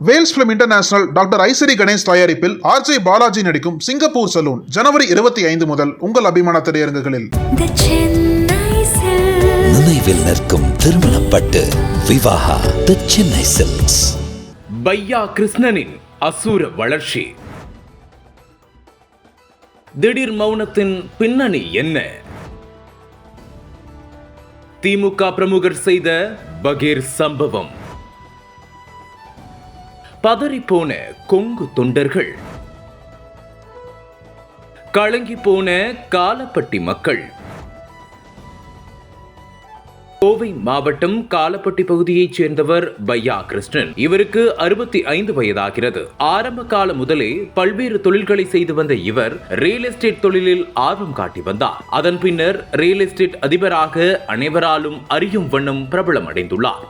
Vels film international doctor Ishari Ganesh தயாரிப்பில் RJ Balaji நடிக்கும் Singapore salon ஜனவரி இருபத்தி ஐந்து முதல் உங்கள் அபிமான திரையரங்குகளில். நினைவில் நிற்கும் திருமணப்பட்டு விவாகா தி சென்னை சில்க்ஸ் பையா கிருஷ்ணனின் அசூர வளர்ச்சி. திடீர் மௌனத்தின் பின்னணி என்ன? திமுக பிரமுகர் செய்த பகீர் சம்பவம் பதறிப்போன கொங்கு தொண்டர்கள். கலங்கி போன காலப்பட்டி மக்கள். கோவை மாவட்டம் காலப்பட்டி பகுதியைச் சேர்ந்தவர் பையா கிருஷ்ணன் இவருக்கு அறுபத்தி ஐந்து வயதாகிறது. ஆரம்ப காலம் முதலே பல்வேறு தொழில்களை செய்து வந்த இவர் ரியல் எஸ்டேட் தொழிலில் ஆர்வம் காட்டி வந்தார். அதன் பின்னர் ரியல் எஸ்டேட் அதிபராக அனைவராலும் அறியும் வண்ணம் பிரபலம் அடைந்துள்ளார்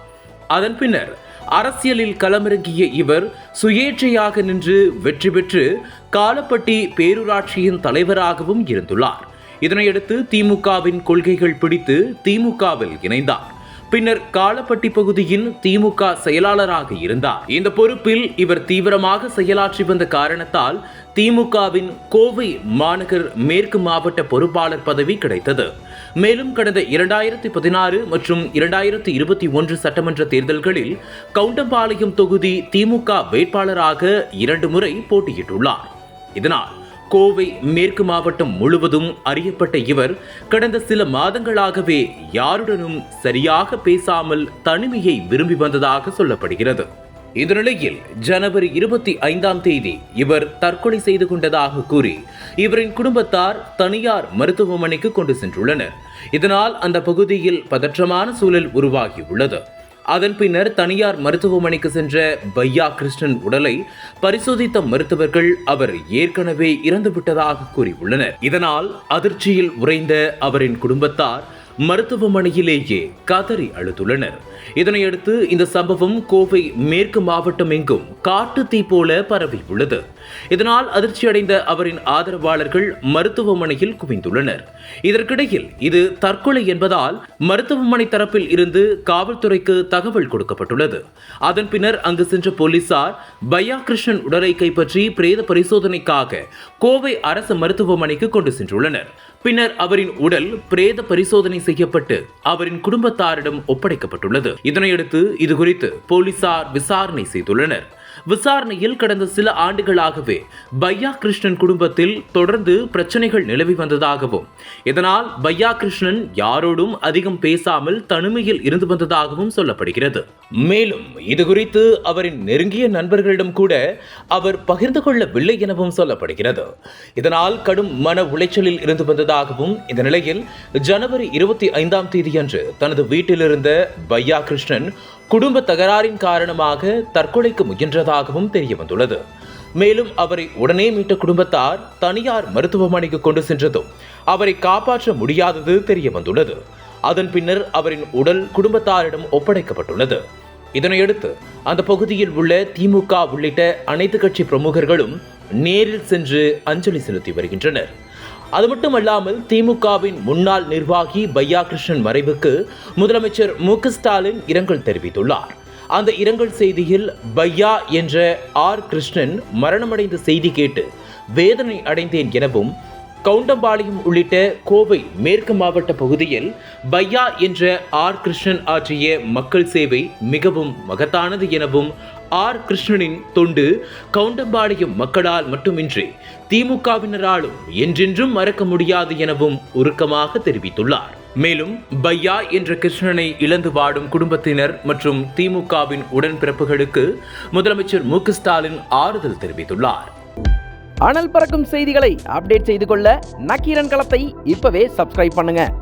அதன் பின்னர் அரசியலில் களமிறங்கிய இவர் சுயேட்சையாக நின்று வெற்றி பெற்று காலப்பட்டி பேரூராட்சியின் தலைவராகவும் இருந்துள்ளார். இதனையடுத்து திமுகவின் கொள்கைகள் பிடித்து திமுகவில் இணைந்தார். பின்னர் காலப்பட்டி பகுதியின் திமுக செயலாளராக இருந்தார். இந்த பொறுப்பில் இவர் தீவிரமாக செயலாற்றி வந்த காரணத்தால் திமுகவின் கோவை மாநகர் மேற்கு மாவட்ட பொறுப்பாளர் பதவி கிடைத்தது. மேலும் கடந்த இரண்டாயிரத்தி பதினாறு மற்றும் இரண்டாயிரத்தி இருபத்தி ஒன்று சட்டமன்ற தேர்தல்களில் கவுண்டம்பாளையம் தொகுதி திமுக வேட்பாளராக இரண்டு முறை போட்டியிட்டுள்ளார். இதனால் கோவை மேற்கு மாவட்டம் முழுவதும் அறியப்பட்ட இவர் கடந்த சில மாதங்களாகவே யாருடனும் சரியாக பேசாமல் தனிமையை விரும்பி வந்ததாக சொல்லப்படுகிறது. இந்த நிலையில் ஜனவரி இருபத்தி ஐந்தாம் தேதி இவர் தற்கொலை செய்து கொண்டதாக கூறி இவரின் குடும்பத்தார் தனியார் மருத்துவமனைக்கு கொண்டு சென்றுள்ளனர். இதனால் அந்த பகுதியில் பதற்றமான சூழல் உருவாகியுள்ளது அதன் பின்னர் தனியார் மருத்துவமனைக்கு சென்ற பையா கிருஷ்ணன் உடலை பரிசோதித்த மருத்துவர்கள் அவர் ஏற்கனவே இறந்துவிட்டதாக கூறியுள்ளனர். இதனால் அதிர்ச்சியில் உறைந்த அவரின் குடும்பத்தார் மருத்துவமனையிலேயே கதறி அழுதுள்ளனர். இதனையடுத்து இந்த சம்பவம் கோவை மேற்கு மாவட்டம் எங்கும் காட்டு தீ போல பரவி உள்ளது. இதனால் அதிர்ச்சியடைந்த அவரின் ஆதரவாளர்கள் மருத்துவமனையில் குவிந்துள்ளனர். இதற்கிடையில் இது தற்கொலை என்பதால் மருத்துவமனை தரப்பில் இருந்து காவல்துறைக்கு தகவல் கொடுக்கப்பட்டுள்ளது. அதன் பின்னர் அங்கு சென்ற போலீசார் பையா கிருஷ்ணன் உடலை கைப்பற்றி பிரேத பரிசோதனைக்காக கோவை அரசு மருத்துவமனைக்கு கொண்டு சென்றுள்ளனர். பின்னர் அவரின் உடல் பிரேத பரிசோதனை செய்யப்பட்டு அவரின் குடும்பத்தாரிடம் ஒப்படைக்கப்பட்டுள்ளது. இதனையடுத்து இது குறித்து போலீசார் விசாரணை செய்துள்ளனர். விசாரணையில் கடந்த சில ஆண்டுகளாகவே பையா கிருஷ்ணன் குடும்பத்தில் தொடர்ந்து பிரச்சனைகள் நிலவி வந்ததாகவும் இதனால் பையா கிருஷ்ணன் யாரோடும் அதிகம் பேசாமல் தனிமையில் இருந்து வந்ததாகவும் சொல்லப்படுகிறது. மேலும் இது குறித்து அவரின் நெருங்கிய நண்பர்களிடம் கூட அவர் பகிர்ந்து கொள்ளவில்லை எனவும் சொல்லப்படுகிறது. இதனால் கடும் மன உளைச்சலில் இருந்து வந்ததாகவும் இந்த நிலையில் ஜனவரி இருபத்தி ஐந்தாம் தேதியன்று தனது வீட்டிலிருந்த பையா கிருஷ்ணன் குடும்ப தகராறின் காரணமாக தற்கொலைக்கு முயன்றதாகவும் தெரிய வந்துள்ளது மேலும் அவரை உடனே மீட்ட குடும்பத்தார் தனியார் மருத்துவமனைக்கு கொண்டு சென்றதும் அவரை காப்பாற்ற முடியாதது தெரிய வந்துள்ளது அதன் பின்னர் அவரின் உடல் குடும்பத்தாரிடம் ஒப்படைக்கப்பட்டுள்ளது. இதனையடுத்து அந்த பகுதியில் உள்ள திமுக உள்ளிட்ட அனைத்து கட்சி பிரமுகர்களும் நேரில் சென்று அஞ்சலி செலுத்தி வருகின்றனர். அது மட்டுமல்லாமல் திமுகவின் முன்னாள் நிர்வாகி பையா கிருஷ்ணன் மறைவுக்கு முதலமைச்சர் மு ஸ்டாலின் இரங்கல் தெரிவித்துள்ளார். அந்த இரங்கல் செய்தியில் பையா என்ற ஆர் கிருஷ்ணன் மரணமடைந்த செய்தி கேட்டு வேதனை அடைந்தேன் எனவும் கவுண்டம்பாளையம் உள்ளிட்ட கோவை மேற்கு மாவட்ட பகுதியில் பையா என்ற ஆர் கிருஷ்ணன் ஆற்றிய மக்கள் சேவை மிகவும் மகத்தானது எனவும் ஆர். கிருஷ்ணனின் தொண்டு கவுண்டம்பாளையம் மக்களால் மட்டுமின்றி திமுகவினராலும் என்றென்றும் மறக்க முடியாது எனவும் உருக்கமாக தெரிவித்துள்ளார். மேலும் பையா என்ற கிருஷ்ணனை இழந்து வாடும் குடும்பத்தினர் மற்றும் திமுகவின் உடன்பிறப்புகளுக்கு முதலமைச்சர் மு. ஸ்டாலின் ஆறுதல் தெரிவித்துள்ளார். அனல் பறக்கும் செய்திகளை அப்டேட் செய்து கொள்ள நக்கீரன் களத்தை இப்பவே சப்ஸ்கிரைப் பண்ணுங்க.